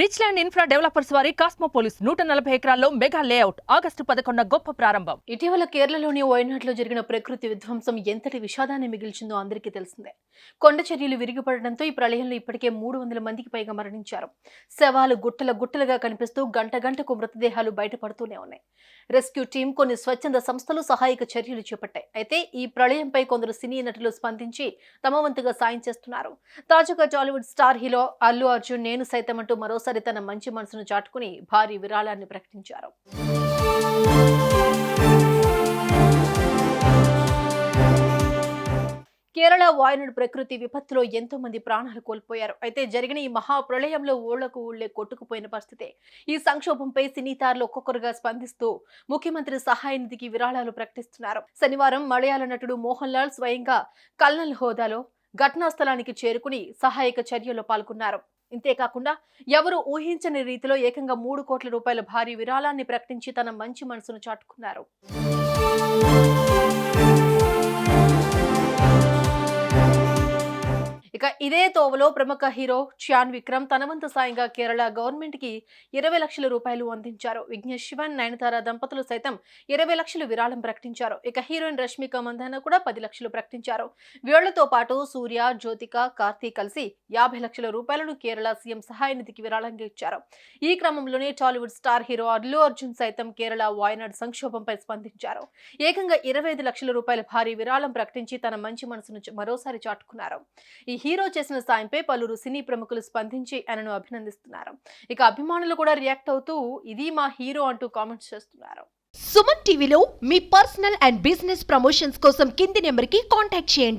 Rich land infra developers వారి కాస్మోపోలిస్ నూట నలభై ఎకరాల్లో మెగా లేఅవుట్ ఆగస్టు పదకొండు గొప్ప ప్రారంభం. ఇటీవల కేరళలోని వయనాడ్లో జరిగిన ప్రకృతి విధ్వంసం ఎంతటి విషాదాన్ని మిగిల్చిందో అందరికీ తెలిసిందే. కొండ చర్యలు విరిగిపడడంతో ఈ ప్రళయంలో ఇప్పటికే మూడు వందల మందికి పైగా మరణించారు. శవాలు గుట్టల గుట్టలుగా కనిపిస్తూ గంట గంటకు మృతదేహాలు బయటపడుతూనే ఉన్నాయి. రెస్క్యూ టీం కొన్ని స్వచ్ఛంద సంస్థలు సహాయక చర్యలు చేపట్టాయి. అయితే ఈ ప్రళయంపై కొందరు సినీ నటులు స్పందించి తమ వంతుగా సాయం చేస్తున్నారు. తాజాగా Tollywood star hero Allu Arjun నేను సైతం అంటూ మరోసారి తన మంచి మనసును చాటుకుని భారీ విరాళాన్ని ప్రకటించారు. కేరళ వాయునుడు ప్రకృతి విపత్తులో ఎంతో మంది ప్రాణాలు కోల్పోయారు. అయితే జరిగిన ఈ మహా ప్రళయంలో ఊళ్ళకు ఊళ్ళే కొట్టుకుపోయిన పరిస్థితే ఈ సంక్షోభంపై సినీతారులు ఒక్కొక్కరుగా స్పందిస్తూ ముఖ్యమంత్రి సహాయ నిధికి విరాళాలు ప్రకటిస్తున్నారు. శనివారం మలయాళ నటుడు మోహన్ లాల్ స్వయంగా కల్నల్ హోదాలో ఘటనా స్థలానికి చేరుకుని సహాయక చర్యలో పాల్గొన్నారు. ఇంతేకాకుండా ఎవరు ఊహించని రీతిలో ఏకంగా మూడు కోట్ల రూపాయల భారీ విరాళాన్ని ప్రకటించి తన మంచి మనసును చాటుకున్నారు. ఇదే తోవలో ప్రముఖ హీరో శ్యాన్ విక్రమ్ తన వంతు సాయంగా కేరళ గవర్నమెంట్కి ఇరవై లక్షల రూపాయలు అందించారు. విఘ్నేష్ శివన్ నయనతార దంపతులు సైతం ఇరవై లక్షలు విరాళం ప్రకటించారు. ఇక హీరోయిన్ రష్మిక మందాన కూడా పది లక్షలు ప్రకటించారు. వీళ్ళతో పాటు సూర్య జ్యోతిక కార్తీ కలిసి యాభై లక్షల రూపాయలను కేరళ సీఎం సహాయ నిధికి విరాళంగా ఇచ్చారు. ఈ క్రమంలోనే Tollywood star hero Allu Arjun సైతం కేరళ వాయనాడ్ సంక్షోభంపై స్పందించారు. ఏకంగా ఇరవై ఐదు లక్షల రూపాయల భారీ విరాళం ప్రకటించి తన మంచి మనసును మరోసారి చాటుకున్నారు. ఈ హీరో చేసిన సాయంపై పలువురు సినీ ప్రముఖులు స్పందించి ఆయనను అభినందిస్తున్నారు. ఇక అభిమానులు కూడా రియాక్ట్ అవుతూ ఇది మా హీరో అంటూ కామెంట్స్ చేస్తున్నారు. సుమన్ టీవీలో మీ పర్సనల్ అండ్ బిజినెస్ ప్రమోషన్స్ కోసం కింది నెంబర్కి కాంటాక్ట్ చేయండి.